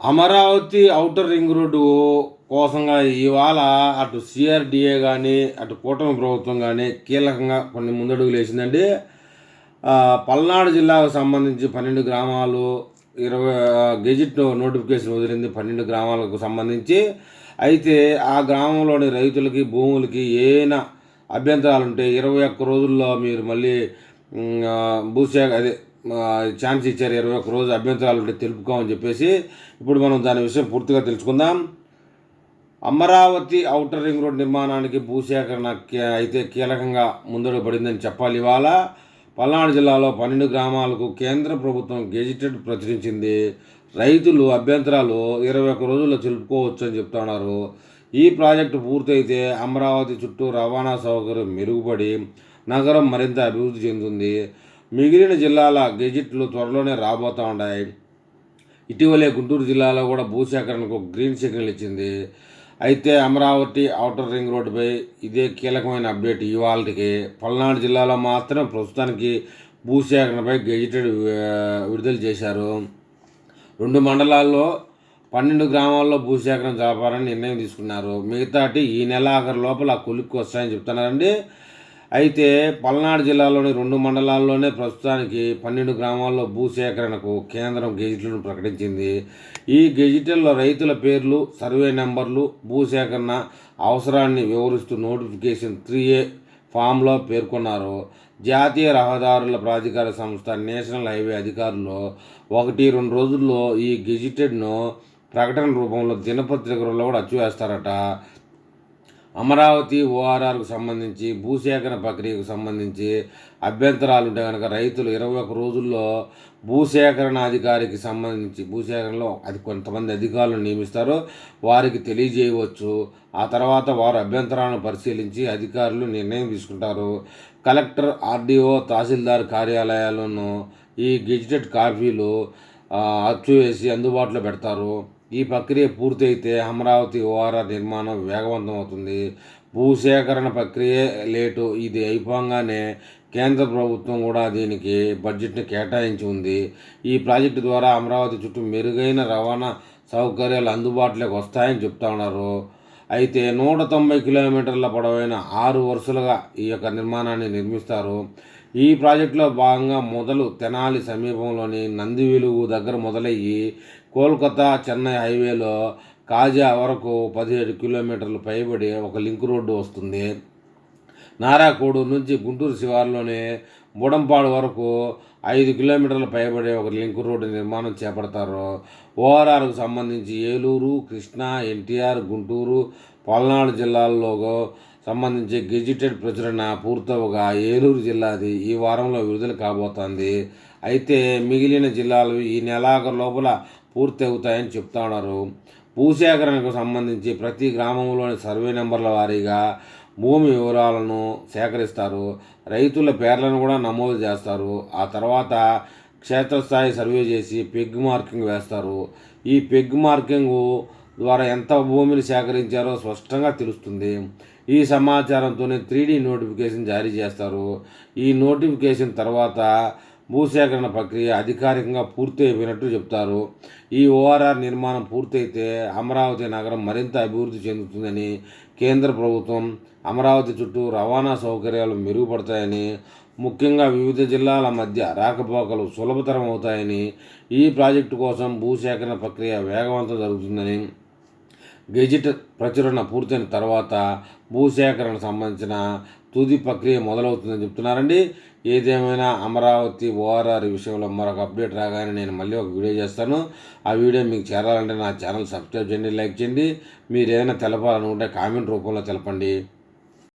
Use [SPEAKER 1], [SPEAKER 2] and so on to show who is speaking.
[SPEAKER 1] Amaravati outer ring road కోసంగా ఇవాళ అటు సిఆర్డిఏ కానీ అటు కూటమి ప్రభుత్వం కానీ కీలకంగా కొన్ని ముందడుగులు వేసిందండి. పల్నాడు జిల్లాకు సంబంధించి పన్నెండు గ్రామాలు ఇరవై గెజిట్ నోటిఫికేషన్ వదిలింది పన్నెండు గ్రామాలకు సంబంధించి. అయితే ఆ గ్రామంలోని రైతులకి భూములకి ఏమైనా అభ్యంతరాలు ఉంటే ఇరవై ఒక్క రోజుల్లో మీరు మళ్ళీ భూసేక అదే ఛాన్స్ ఇచ్చారు ఇరవై ఒక్క రోజు అభ్యంతరాలు ఉంటే తెలుపుకోమని చెప్పేసి ఇప్పుడు మనం దాని విషయం పూర్తిగా తెలుసుకుందాం. అమరావతి ఔటర్ రింగ్ రోడ్ నిర్మాణానికి భూసేకరణ అయితే కీలకంగా ముందడుగు పడిందని చెప్పాలి ఇవాళ. పల్నాడు జిల్లాలో పన్నెండు గ్రామాలకు కేంద్ర ప్రభుత్వం గెజిటెడ్ ప్రచురించింది. రైతులు అభ్యంతరాలు ఇరవై ఒక్క రోజుల్లో తెలుపుకోవచ్చు అని చెప్తున్నారు. ఈ ప్రాజెక్టు పూర్తయితే అమరావతి చుట్టూ రవాణా సౌకర్యం మెరుగుపడి నగరం మరింత అభివృద్ధి చెందుతుంది. మిగిలిన జిల్లాల గెజిట్లు త్వరలోనే రాబోతూ ఉన్నాయి. ఇటీవలే గుంటూరు జిల్లాలో కూడా భూసేకరణకు గ్రీన్ సిగ్నల్ ఇచ్చింది. అయితే అమరావతి ఔటర్ రింగ్ రోడ్డుపై ఇదే కీలకమైన అప్డేట్ ఇవాళకి పల్నాడు జిల్లాలో మాత్రం ప్రస్తుతానికి భూసేకరణపై గెజిటెడ్ విడుదల చేశారు. రెండు మండలాల్లో పన్నెండు గ్రామాల్లో భూసేకరణ జరపాలని నిర్ణయం తీసుకున్నారు. మిగతాటి ఈ నెల ఆఖరి లోపల కొలిక్కి వస్తాయని చెప్తున్నారండి. అయితే పల్నాడు జిల్లాలోని రెండు మండలాల్లోనే ప్రస్తుతానికి పన్నెండు గ్రామాల్లో భూసేకరణకు కేంద్రం గెజిట్లను ప్రకటించింది. ఈ గెజిటల్లో రైతుల పేర్లు సర్వే నెంబర్లు భూసేకరణ అవసరాన్ని వివరిస్తూ నోటిఫికేషన్ త్రీ ఏ ఫామ్లో పేర్కొన్నారు. జాతీయ రహదారుల ప్రాధికార సంస్థ నేషనల్ హైవే అధికారులు ఒకటి రెండు రోజుల్లో ఈ గెజిటెడ్ను ప్రకటన రూపంలో దినపత్రికల్లో కూడా అచ్చు వేస్తారట. అమరావతి ఓఆర్ఆర్కు సంబంధించి భూసేకరణ ప్రక్రియకు సంబంధించి అభ్యంతరాలు ఉంటే కనుక రైతులు ఇరవై ఒక రోజుల్లో భూసేకరణ అధికారికి సంబంధించి భూసేకరణలో అది కొంతమంది అధికారులను నియమిస్తారు వారికి తెలియజేయవచ్చు. ఆ తర్వాత వారు అభ్యంతరాలను పరిశీలించి అధికారులు నిర్ణయం తీసుకుంటారు. కలెక్టర్ ఆర్డీఓ తహసీల్దార్ కార్యాలయాలను ఈ గెజిటెడ్ కాపీలు అచ్చు వేసి అందుబాటులో పెడతారు. ఈ ప్రక్రియ పూర్తయితే అమరావతి ఓఆర్ఆర్ నిర్మాణం వేగవంతం అవుతుంది భూసేకరణ ప్రక్రియ లేటు ఇది అయిపోగానే కేంద్ర ప్రభుత్వం కూడా దీనికి బడ్జెట్ని కేటాయించి ఉంది. ఈ ప్రాజెక్టు ద్వారా అమరావతి చుట్టూ మెరుగైన రవాణా సౌకర్యాలు అందుబాటులోకి వస్తాయని చెప్తా ఉన్నారు. అయితే నూట తొంభై కిలోమీటర్ల పొడవైన ఆరు వరుసలుగా ఈ యొక్క నిర్మాణాన్ని నిర్మిస్తారు. ఈ ప్రాజెక్టులో భాగంగా మొదలు తెనాలి సమీపంలోని నంది వెలుగు దగ్గర మొదలయ్యి కోల్కతా చెన్నై హైవేలో కాజా వరకు పదిహేడు కిలోమీటర్లు పైబడి ఒక లింక్ రోడ్డు వస్తుంది. నారాకోడు నుంచి గుంటూరు శివారులోని బుడంపాడు వరకు ఐదు కిలోమీటర్ల పైబడే ఒక లింక్ రోడ్డు నిర్మాణం చేపడతారు. ఓఆర్ఆర్కు సంబంధించి ఏలూరు కృష్ణా ఎన్టీఆర్ గుంటూరు పల్నాడు జిల్లాల్లో సంబంధించి గెజిటెడ్ ప్రచురణ పూర్తవగా ఏలూరు జిల్లాది ఈ వారంలో విడుదల కాబోతోంది. అయితే మిగిలిన జిల్లాలు ఈ నెలాఖరు లోపల పూర్తి అవుతాయని చెప్తా ఉన్నారు భూసేకరణకు సంబంధించి ప్రతి గ్రామంలోని సర్వే నెంబర్ల వారీగా భూమి వివరాలను సేకరిస్తారు. రైతుల పేర్లను కూడా నమోదు చేస్తారు. ఆ తర్వాత క్షేత్రస్థాయి సర్వే చేసి పెగ్ మార్కింగ్ వేస్తారు. ఈ పెగ్ మార్కింగ్ ద్వారా ఎంత భూమిని సేకరించారో స్పష్టంగా తెలుస్తుంది. ఈ సమాచారంతోనే త్రీ నోటిఫికేషన్ జారీ చేస్తారు. ఈ నోటిఫికేషన్ తర్వాత భూసేకరణ ప్రక్రియ అధికారికంగా పూర్తి అయిపోయినట్టు చెప్తారు. ఈ ఓఆర్ఆర్ నిర్మాణం పూర్తయితే అమరావతి నగరం మరింత అభివృద్ధి చెందుతుందని కేంద్ర ప్రభుత్వం అమరావతి చుట్టూ రవాణా సౌకర్యాలు మెరుగుపడతాయని ముఖ్యంగా వివిధ జిల్లాల మధ్య రాకపోకలు సులభతరం అవుతాయని ఈ ప్రాజెక్టు కోసం భూసేకరణ ప్రక్రియ వేగవంతం జరుగుతుందని గెజిట్ ప్రచురణ పూర్తయిన తర్వాత భూసేకరణ సంబంధించిన తుది ప్రక్రియ మొదలవుతుందని చెప్తున్నారండి. ఏదేమైనా అమరావతి ఓఆర్ఆర్ విషయంలో మరొక అప్డేట్ రాగానే నేను మళ్ళీ ఒక వీడియో చేస్తాను. ఆ వీడియో మీకు చేరాలంటే నా ఛానల్ సబ్స్క్రైబ్ చేయండి లైక్ చేయండి. మీరు ఏదైనా తెలపాలనుకుంటే కామెంట్ రూపంలో తెలపండి.